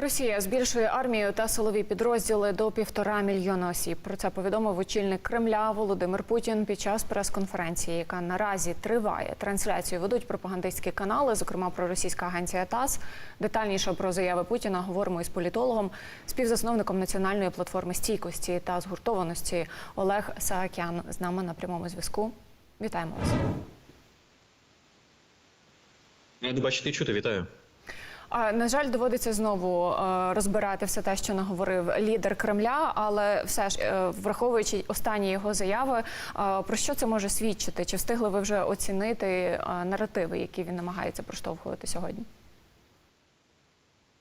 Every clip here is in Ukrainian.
Росія збільшує армію та силові підрозділи до півтора мільйона осіб. Про це повідомив очільник Кремля Володимир Путін під час прес-конференції, яка наразі триває. Трансляцію ведуть пропагандистські канали, зокрема про російська агенція ТАСС. Детальніше про заяви Путіна говоримо із політологом, співзасновником національної платформи стійкості та згуртованості Олег Саакян з нами на прямому зв'язку. Вітаємо вас. Ради бачити чути, вітаю. На жаль, доводиться знову е, розбирати все те, що наговорив лідер Кремля, але все ж е, враховуючи останні його заяви, е, про що це може свідчити? Чи встигли ви вже оцінити наративи, які він намагається проштовхувати сьогодні?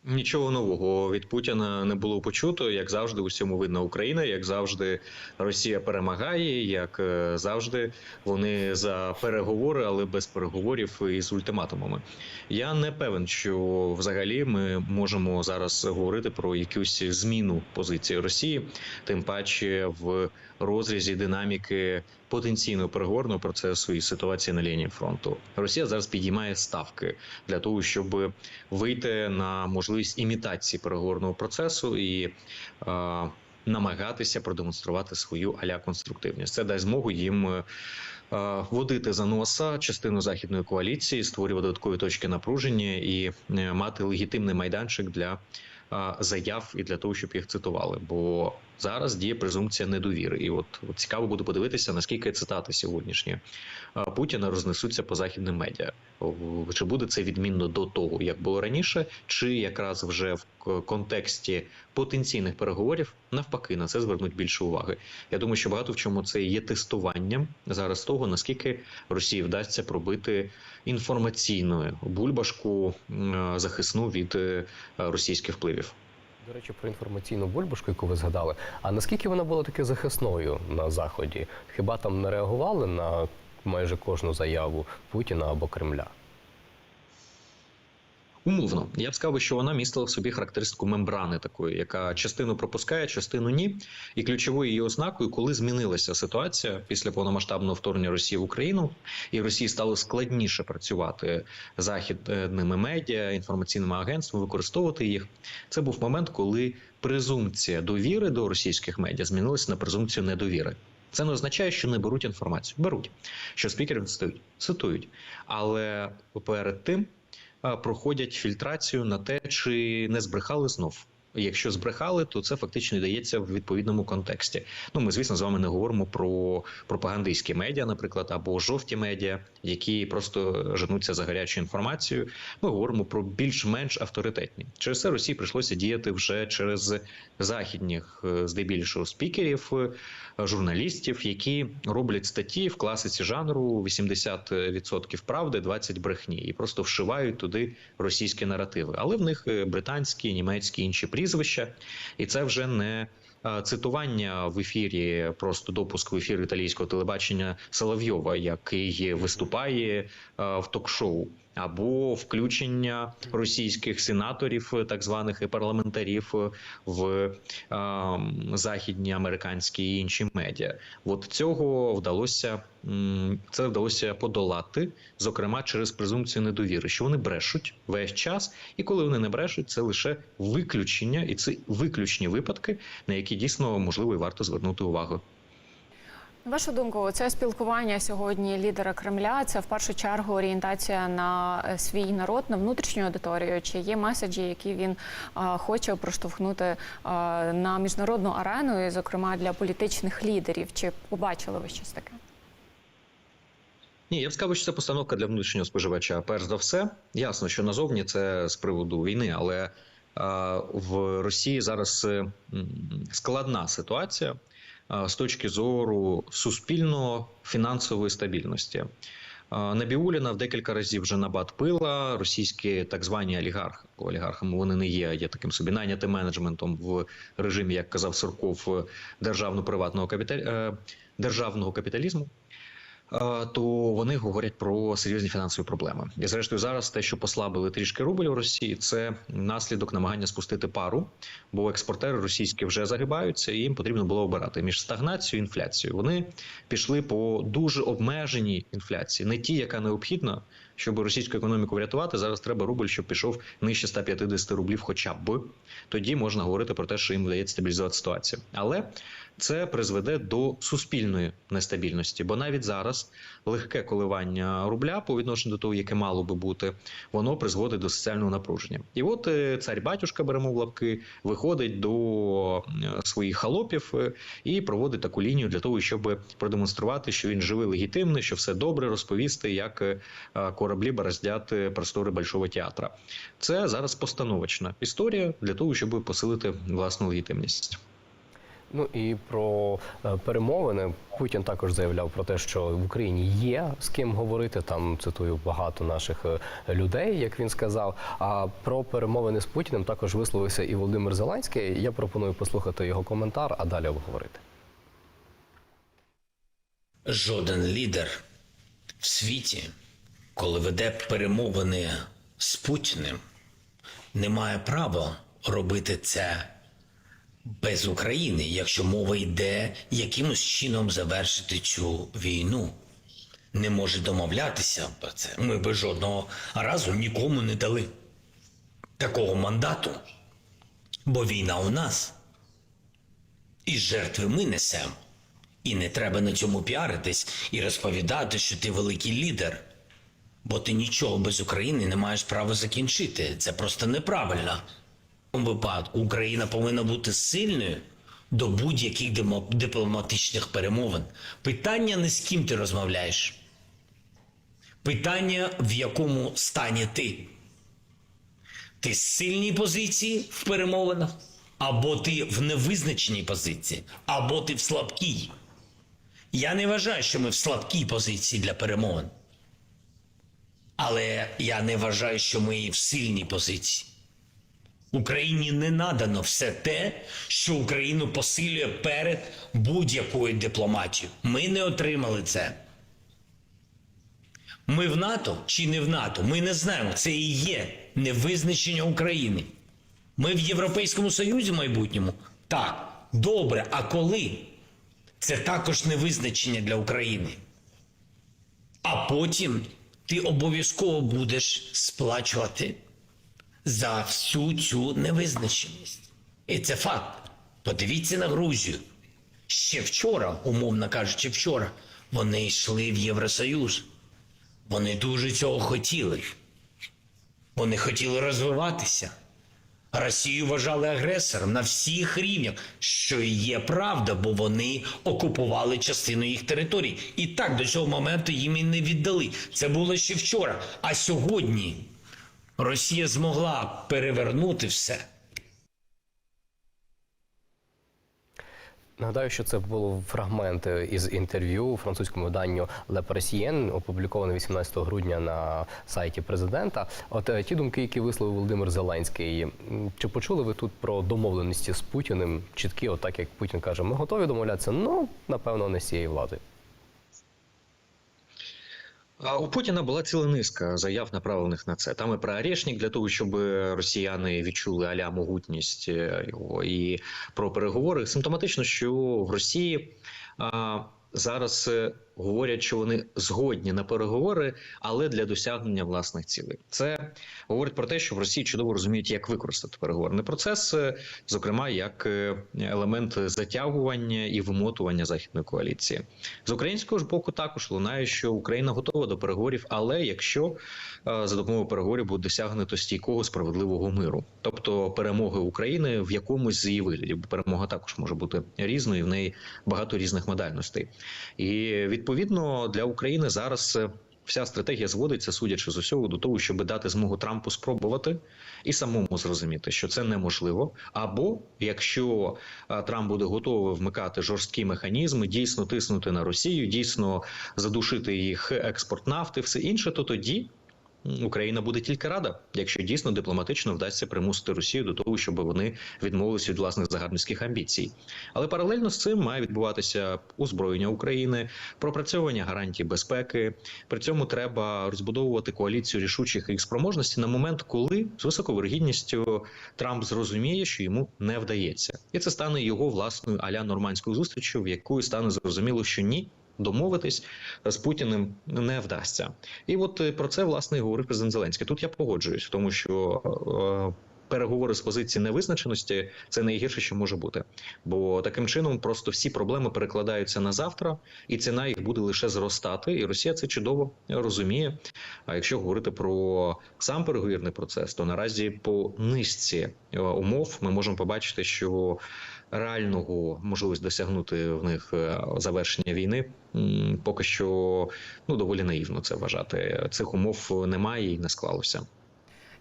Нічого нового від Путіна не було почуто. Як завжди, усьому видно Україна, як завжди, Росія перемагає, як е, завжди, вони за переговори, але без переговорів і з ультиматумами. Я не певен, що взагалі ми можемо зараз говорити про якусь зміну позиції Росії, тим паче в розрізі динаміки потенційного переговорного процесу і ситуації на лінії фронту. Росія зараз підіймає ставки для того, щоб вийти на можливість імітації переговорного процесу і е, намагатися продемонструвати свою аля конструктивність. Це дасть змогу їм. е, Водити за носа частину західної коаліції, створювати додаткові точки напруження і е, мати легітимний майданчик для е, заяв і для того, щоб їх цитували. Бо зараз діє презумпція недовіри, і от, от цікаво буде подивитися, наскільки цитати сьогоднішні е, Путіна рознесуться по західним медіа. Чи буде це відмінно до того, як було раніше, чи якраз вже в контексті потенційних переговорів навпаки на це звернуть більше уваги. Я думаю, що багато в чому це є тестуванням зараз того, наскільки Росії вдасться пробити інформаційну бульбашку е, захисну від е, російських впливів. До речі, про інформаційну бульбашку, яку ви згадали. А наскільки вона була таки захисною на заході? Хіба там не реагували на майже кожну заяву Путіна або Кремля? Умовно, я б сказав, що вона містила в собі характеристику мембрани такої, яка частину пропускає, частину ні. І ключовою її ознакою, коли змінилася ситуація після повномасштабного вторгнення Росії в Україну, і Росії стало складніше працювати західними медіа, інформаційними агентствами, використовувати їх. Це був момент, коли презумпція довіри до російських медіа змінилася на презумпцію недовіри. Це не означає, що не беруть інформацію. Беруть, що спікери цитують, цитують. Але перед тим проходять фільтрацію на те, чи не збрехали знов. Якщо збрехали, то це фактично дається в відповідному контексті. Ну, ми, звісно, з вами не говоримо про пропагандистські медіа, наприклад, або жовті медіа, які просто женуться за гарячою інформацією. Ми говоримо про більш-менш авторитетні. Через це Росії прийшлося діяти вже через західних, е, здебільшого, спікерів, журналістів, які роблять статті в класиці жанру 80% правди, 20 брехні, і просто вшивають туди російські наративи. Але в них е, британські, німецькі інші прізвища, і це вже не. е, Цитування в ефірі, просто допуск в ефір італійського телебачення Соловйова, який виступає е, в ток-шоу, або включення російських сенаторів, е, так званих і парламентарів е, в е, західні американські і інші медіа. От цього вдалося це вдалося подолати, зокрема через презумпцію недовіри, що вони брешуть весь час, і коли вони не брешуть, це лише виключення, і це виключні випадки, на які дійсно можливо і варто звернути увагу. Вашу думку, це спілкування сьогодні лідера Кремля. Це в першу чергу орієнтація на е, свій народ, на внутрішню аудиторію. Чи є меседжі, які він а, хоче проштовхнути а, на міжнародну арену, і, зокрема для політичних лідерів? Чи побачили ви щось таке? Ні, я б сказав, що це постановка для внутрішнього споживача. Перш за все, ясно, що назовні це з приводу війни, але е, в Росії зараз е, складна ситуація е, з точки зору суспільно-фінансової стабільності. Е, Набіуліна в декілька разів вже набат пила. Російські так звані олігархи, олігархами вони не є, є таким собі найнятим менеджментом в режимі, як казав Сурков, державно-приватного капіталь... державного капіталізму е, то вони говорять про серйозні фінансові проблеми. І зрештою, зараз те, що послабили трішки рубль у Росії, це наслідок намагання спустити пару, бо експортери російські вже загибаються, і їм потрібно було обирати між стагнацією і інфляцією. Вони пішли по дуже обмеженій інфляції, не ті, яка необхідна, щоб російську економіку врятувати, зараз треба рубль, щоб пішов нижче 150 рублів, хоча б тоді можна говорити про те, що їм вдається стабілізувати ситуацію. Але це призведе до суспільної нестабільності, бо навіть зараз легке коливання рубля по відношенню до того, яке мало би бути, воно призводить до соціального напруження. І от е, цар батюшка беремо в лапки, виходить до е, своїх халопів е, і проводить таку лінію для того, щоб продемонструвати, що він живий легітимний, що все добре, розповісти, як кораблі бороздять простори Большого театра. Це зараз постановочна історія для того, щоб посилити власну легітимність. Ну і про е, перемовини Путін також заявляв про те, що в Україні є з ким говорити. Там цитую багато наших е, людей, як він сказав. А про перемовини з Путіним також висловився і Володимир Зеленський. Я пропоную послухати його коментар, а далі обговорити. Жоден лідер в світі, коли веде перемовини з Путіним, не має права робити це без України, якщо мова йде якимось чином завершити цю війну. Не може домовлятися про це. Ми би жодного разу нікому не дали такого мандату, бо війна у нас. І жертви ми несемо. І не треба на цьому піаритись і розповідати, що ти великий лідер. Бо ти нічого без України не маєш права закінчити. Це просто неправильно. Випадку Україна повинна бути сильною до будь-яких дипломатичних перемовин. Питання не з ким ти розмовляєш. Питання, в якому стані ти. Ти з сильній позиції в перемовинах, або ти в невизначеній позиції, або ти в слабкій. Я не вважаю, що ми в слабкій позиції для перемовин. Але я не вважаю, що ми в сильній позиції. Україні не надано все те, що Україну посилює перед будь-якою дипломатією. Ми не отримали це. Ми в НАТО чи не в НАТО? Ми не знаємо. Це і є невизначення України. Ми в Європейському Союзі в майбутньому? Так, добре. А коли? Це також невизначення для України. А потім ти обов'язково будеш сплачувати за всю цю невизначеність. І це факт. Подивіться на Грузію. Ще вчора, умовно кажучи, вчора, вони йшли в Євросоюз. Вони дуже цього хотіли. Вони хотіли розвиватися. Росію вважали агресором на всіх рівнях, що і є правда, бо вони окупували частину їх територій. І так до цього моменту їм і не віддали. Це було ще вчора. А сьогодні Росія змогла перевернути все. Нагадаю, що це було фрагмент із інтерв'ю у французькому виданню Le Parisien, опубліковане 18 грудня на сайті президента. От е, ті думки, які висловив Володимир Зеленський, чи почули ви тут про домовленості з Путіним? Чіткі, отак як Путін каже, ми готові домовлятися? Ну напевно, не з цієї влади. У Путіна була ціла низка заяв, направлених на це. Там і про Орешник, для того, щоб росіяни відчули аля могутність е, його, і про переговори. Симптоматично, що в Росії а, зараз е, говорять, що вони згодні на переговори, але для досягнення власних цілей. Це говорить про те, що в Росії чудово розуміють, як використати переговорний процес, е, зокрема як е, елемент затягування і вимотування західної коаліції. З українського ж боку також лунає, що Україна готова до переговорів, але якщо е, за допомогою переговорів буде досягнуто стійкого справедливого миру, тобто перемоги України в якомусь з її виглядів, перемога також може бути різною, і в неї багато різних модальностей. І відповідно для України зараз. е, Вся стратегія зводиться, судячи з усього, до того, щоб дати змогу Трампу спробувати і самому зрозуміти, що це неможливо. Або якщо е, Трамп буде готовий вмикати жорсткі механізми, дійсно тиснути на Росію, дійсно задушити їх експорт нафти, все інше, то тоді. Україна буде тільки рада, якщо дійсно дипломатично вдасться примусити Росію до того, щоб вони відмовилися від власних загарбницьких амбіцій. Але паралельно з цим має відбуватися озброєння України, пропрацьовування гарантій безпеки. При цьому треба розбудовувати коаліцію рішучих їх спроможностей на момент, коли з високою вирогідністю Трамп зрозуміє, що йому не вдається, і це стане його власною аля нормандською зустрічю, в якої стане зрозуміло, що ні. Домовитись з Путіним не вдасться. І от е, про це власне і говорив президент Зеленський. Тут я погоджуюсь, тому що. е, Переговори з позиції невизначеності це найгірше, що може бути, бо таким чином просто всі проблеми перекладаються на завтра, і ціна їх буде лише зростати. І Росія це чудово розуміє. А якщо говорити про сам переговірний процес, то наразі по низці е, умов ми можемо побачити, що реального можливість досягнути в них е, завершення війни поки що ну доволі наївно це вважати. Цих умов немає і не склалося.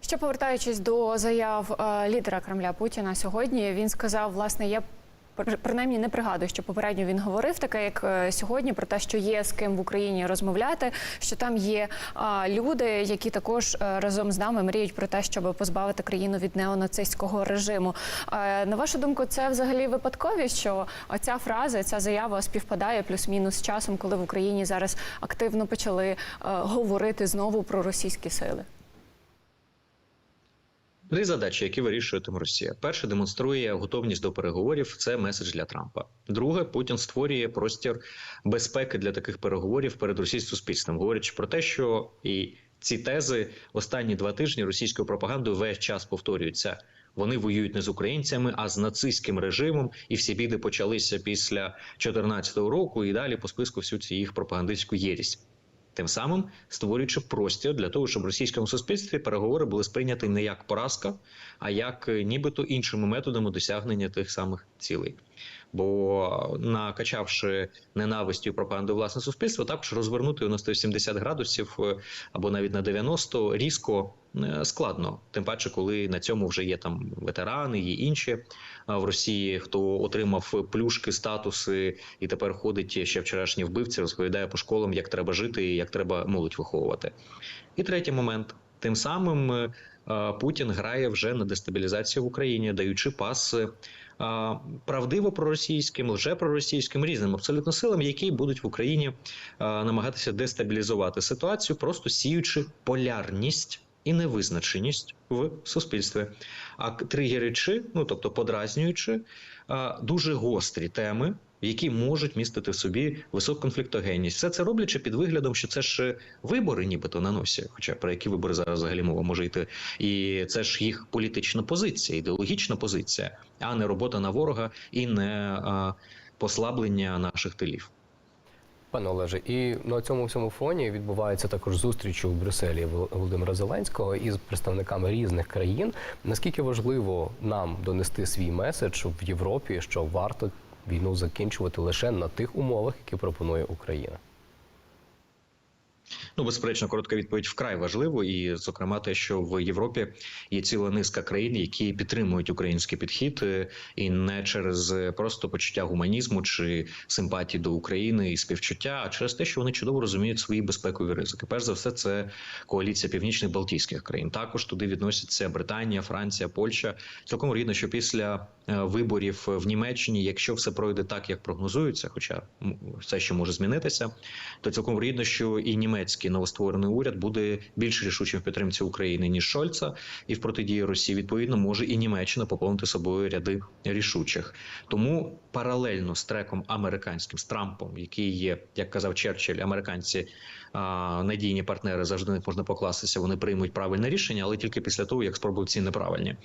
Ще повертаючись до заяв е, лідера Кремля Путіна сьогодні, він сказав, власне, я принаймні не пригадую, що попередньо він говорив таке, як е, сьогодні, про те, що є з ким в Україні розмовляти, що там є люди, які також е, разом з нами мріють про те, щоб позбавити країну від неонацистського режиму. Е, На вашу думку, це взагалі випадковість, що ця фраза, ця заява співпадає плюс-мінус з часом, коли в Україні зараз активно почали говорити знову про російські сили. Дві задачі, які вирішує Росія. Перше демонструє готовність до переговорів. Це меседж для Трампа. Друге, Путін створює простір безпеки для таких переговорів перед російським суспільством, говорячи про те, що і ці тези останні два тижні російською пропагандою весь час повторюються. Вони воюють не з українцями, а з нацистським режимом, і всі біди почалися після 2014 року і далі по списку всю цю їх пропагандистську єрість. Тим самим створюючи простір для того, щоб в російському суспільстві переговори були сприйняті не як поразка, а як е, нібито іншими методами досягнення тих самих цілей. Бо накачавши ненавистю і пропаганду власне суспільство, також розвернути його на 180 градусів е, або навіть на 90 різко е, складно. Тим паче, коли на цьому вже є там ветерани, є інші в Росії, хто отримав плюшки, статуси і тепер ходить ще вчорашній вбивці, розповідає по школам, як треба жити і як треба молодь виховувати. І третій момент. Тим самим е, Путін грає вже на дестабілізацію в Україні, даючи пас правдиво проросійським, лжепроросійським різним абсолютно силам, які будуть в Україні намагатися дестабілізувати ситуацію, просто сіючи полярність. І невизначеність в суспільстві, а тригерячи, ну тобто подразнюючи дуже гострі теми, які можуть містити в собі високу конфліктогенність. Все це роблячи під виглядом, що це ж вибори, нібито на носі. Хоча про які вибори зараз взагалі мова може йти, і це ж їх політична позиція, ідеологічна позиція, а не робота на ворога і не послаблення наших тилів. Пане Олеже, і на цьому всьому фоні відбувається також зустріч у Брюсселі Вол- Володимира Зеленського із представниками різних країн. Наскільки важливо нам донести свій меседж в Європі, що варто війну закінчувати лише на тих умовах, які пропонує Україна? Ну, безперечно, коротка відповідь вкрай важливо, і зокрема, те, що в Європі є ціла низка країн, які підтримують український підхід, е, і не через е, просто почуття гуманізму чи симпатії до України і співчуття, а через те, що вони чудово розуміють свої безпекові ризики. Перш за все, це коаліція північних Балтійських країн. Також туди відносяться Британія, Франція, Польща. Цілком вірно, що після е, виборів в Німеччині, якщо все пройде так, як прогнозується, хоча все ще може змінитися, то цілком вірно, що і німецький новостворений уряд буде більш рішучим в підтримці України ніж Шольца, і в протидії Росії відповідно може і Німеччина поповнити собою ряди рішучих. Тому паралельно з треком американським з Трампом, який є, як казав Черчилль, американці а, надійні партнери завжди них можна покластися. Вони приймуть правильне рішення, але тільки після того, як спробують ці неправильні.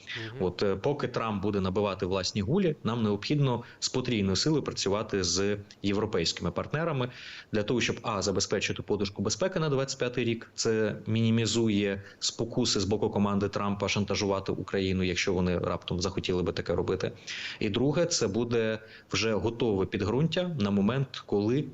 От е, поки Трамп буде набивати власні гулі, нам необхідно з потрійною силою працювати з європейськими партнерами для того, щоб а забезпечити подушку безпеки на 25 рік. Це мінімізує спокуси з боку команди Трампа шантажувати Україну, якщо вони раптом захотіли би таке робити. І друге, це буде вже готове підґрунтя на момент, коли.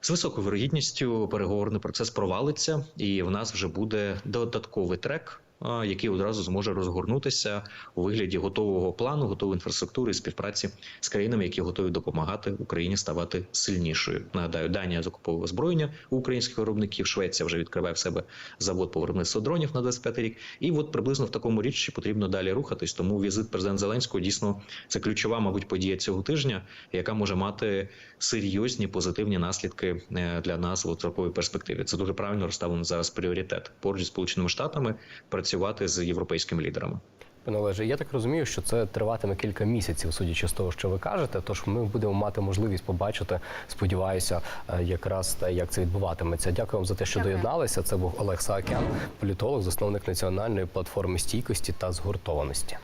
З високою вірогідністю переговорний процес провалиться, і в нас вже буде додатковий трек, який одразу зможе розгорнутися у вигляді готового плану, готової інфраструктури співпраці з країнами, які готові допомагати Україні ставати сильнішою. Нагадаю, Данія закуповує озброєння у українських виробників. Швеція вже відкриває в себе завод по виробництву дронів на 25 рік. І от приблизно в такому річчі потрібно далі рухатись. Тому візит президента Зеленського дійсно це ключова, мабуть, подія цього тижня, яка може мати серйозні позитивні наслідки е, для нас у строковій перспективі. Це дуже правильно розставлено зараз пріоритет поруч зі сполученими штатами працювати з європейськими лідерами. Пане Олеже, я так розумію, що це триватиме кілька місяців, судячи з того, що ви кажете. Тож ми будемо мати можливість побачити, сподіваюся, е, якраз те, як це відбуватиметься. Дякую вам за те, що Дякую. доєдналися. Це був Олег Саакян, політолог, засновник національної платформи стійкості та згуртованості.